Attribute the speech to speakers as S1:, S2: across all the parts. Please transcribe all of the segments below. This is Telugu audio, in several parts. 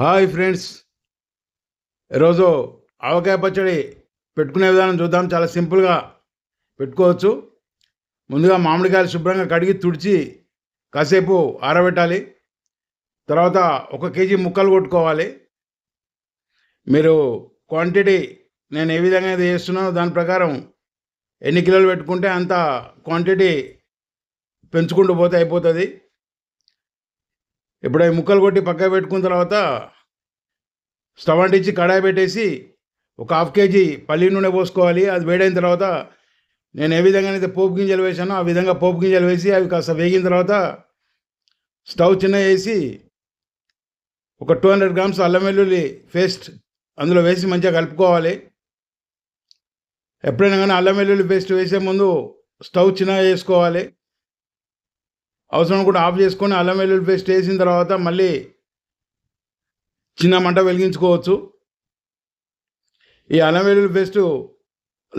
S1: Hi friends. ఈరోజు ఆవకాయ పచ్చడి పెట్టుకునే విధానం చూద్దాం. చాలా సింపుల్గా పెట్టుకోవచ్చు. ముందుగా మామిడికాయలు శుభ్రంగా కడిగి తుడిచి కాసేపు ఆరబెట్టాలి. తర్వాత ఒక కేజీ ముక్కలు కొట్టుకోవాలి. మీరు క్వాంటిటీ నేను ఏ విధంగా అయితే చేస్తున్నానో దాని ప్రకారం ఎన్ని కిలోలు పెట్టుకుంటే అంత క్వాంటిటీ పెంచుకుంటూ పోతే అయిపోతుంది. ఇప్పుడు అవి ముక్కలు కొట్టి పక్కకు పెట్టుకున్న తర్వాత స్టవ్ అంటించి కడాయి పెట్టేసి ఒక హాఫ్ కేజీ పల్లి నూనె పోసుకోవాలి. అది వేడైన తర్వాత నేను ఏ విధంగా అయితే పోపు గింజలు వేసానో ఆ విధంగా పోపు గింజలు వేసి అవి కాస్త వేగిన తర్వాత స్టవ్ చిన్న వేసి ఒక టూ హండ్రెడ్ గ్రామ్స్ అల్లం వెల్లుల్లి పేస్ట్ అందులో వేసి మంచిగా కలుపుకోవాలి. ఎప్పుడైనా కానీ అల్లం వెల్లుల్లి పేస్ట్ వేసే ముందు స్టవ్ చిన్నగా వేసుకోవాలి అవసరం కూడా ఆఫ్ చేసుకొని అల్లం వెల్లుల్లి పేస్ట్ వేసిన తర్వాత మళ్ళీ చిన్న మంట వెలిగించుకోవచ్చు. ఈ అల్లం వెల్లుల్లి పేస్ట్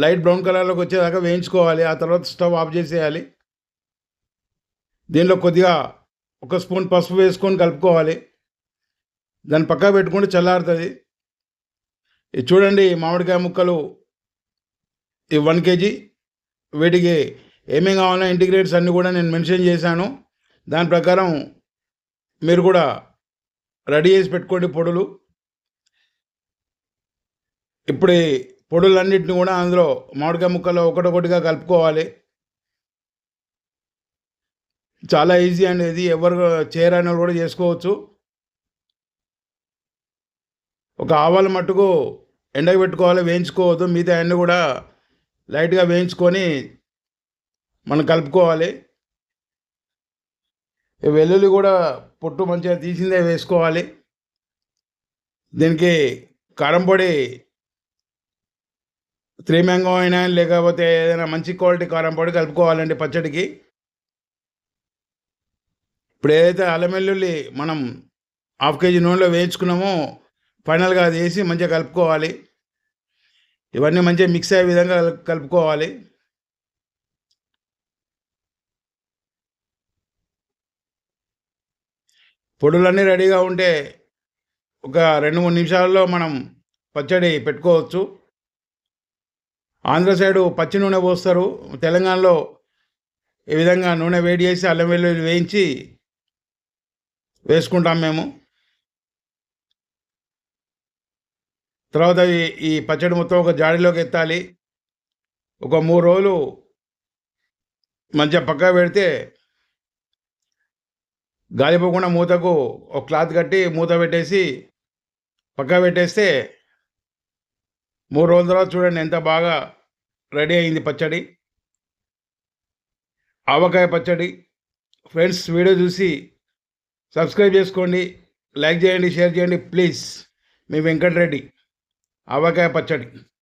S1: లైట్ బ్రౌన్ కలర్లోకి వచ్చేదాకా వేయించుకోవాలి. ఆ తర్వాత స్టవ్ ఆఫ్ చేసేయాలి. దీనిలో కొద్దిగా ఒక స్పూన్ పసుపు వేసుకొని కలుపుకోవాలి. దాన్ని పక్కకు పెట్టుకుంటే చల్లారుతుంది. ఇది చూడండి మామిడికాయ ముక్కలు ఈ వన్ కేజీ. వీటికి ఏమేం కావాలో ఇంటిగ్రేట్స్ అన్నీ కూడా నేను మెన్షన్ చేశాను. దాని ప్రకారం మీరు కూడా రెడీ చేసి పెట్టుకోండి పొడులు. ఇప్పుడు ఈ పొడులన్నింటిని కూడా అందులో మామిడికాయ ముక్కలో ఒకటొకటిగా కలుపుకోవాలి. చాలా ఈజీ అండి. ఇది ఎవరు చేయరాని కూడా చేసుకోవచ్చు. ఒక ఆవాల మట్టుకు ఎండకు పెట్టుకోవాలి. వేయించుకోవద్దు. మిగతా అన్నీ కూడా లైట్గా వేయించుకొని మనం కలుపుకోవాలి. ఈ వెల్లుల్లి కూడా పొట్టు మంచిగా తీసిందే వేసుకోవాలి. దీనికి కారం పొడి త్రీ మ్యాంగో అయినా లేకపోతే ఏదైనా మంచి క్వాలిటీ కారం పొడి కలుపుకోవాలండి పచ్చడికి. ఇప్పుడు ఏదైతే అల్లం వెల్లుల్లి మనం హాఫ్ కేజీ నూనెలో వేయించుకున్నామో ఫైనల్గా అది వేసి మంచిగా కలుపుకోవాలి. ఇవన్నీ మంచిగా మిక్స్ అయ్యే విధంగా కలుపుకోవాలి. పొడులన్నీ రెడీగా ఉంటే ఒక రెండు మూడు నిమిషాల్లో మనం పచ్చడి పెట్టుకోవచ్చు. ఆంధ్ర సైడు పచ్చి నూనె పోస్తారు. తెలంగాణలో ఈ విధంగా నూనె వేడి చేసి అల్లం వెల్లుల్లి వేయించి వేసుకుంటాం మేము. తర్వాత ఈ- ఈ పచ్చడి మొత్తం ఒక జాడీలోకి ఎత్తాలి. ఒక మూడు రోజులు మంచిగా పక్కా పెడితే గాలిపోకుండా మూతకు ఒక క్లాత్ కట్టి మూత పెట్టేసి పక్క పెట్టేస్తే మూడు రోజుల తర్వాత చూడండి ఎంత బాగా రెడీ అయింది పచ్చడి. ఆవకాయ పచ్చడి. ఫ్రెండ్స్ వీడియో చూసి సబ్స్క్రైబ్ చేసుకోండి లైక్ చేయండి షేర్ చేయండి ప్లీజ్. మీ వెంకటరెడ్డి ఆవకాయ పచ్చడి.